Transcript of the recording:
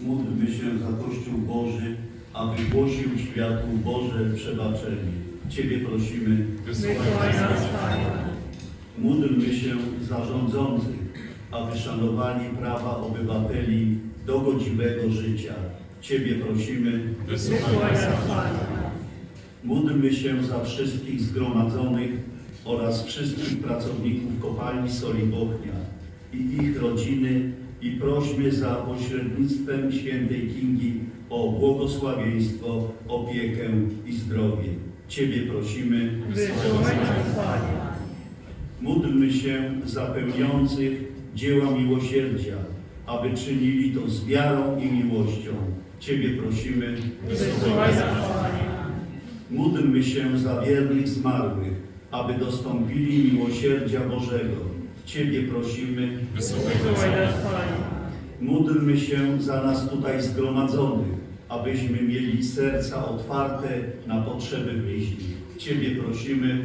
Módlmy się za Kościół Boży, aby głosił światu Boże przebaczenie. Ciebie prosimy. Wysłuchaj nas. Módlmy się za rządzących, aby szanowali prawa obywateli do godziwego życia. Ciebie prosimy. Wysłuchaj nas. Módlmy się za wszystkich zgromadzonych oraz wszystkich pracowników kopalni Soli Bochnia i ich rodziny i prośmy za pośrednictwem świętej Kingi o błogosławieństwo, opiekę i zdrowie. Ciebie prosimy. Módlmy się za pełniących dzieła miłosierdzia, aby czynili to z wiarą i miłością. Ciebie prosimy. Módlmy się za wiernych zmarłych, aby dostąpili miłosierdzia Bożego. Ciebie prosimy. Wysłuchaj nas. Módlmy się za nas tutaj zgromadzonych, abyśmy mieli serca otwarte na potrzeby bliźnich. Ciebie prosimy.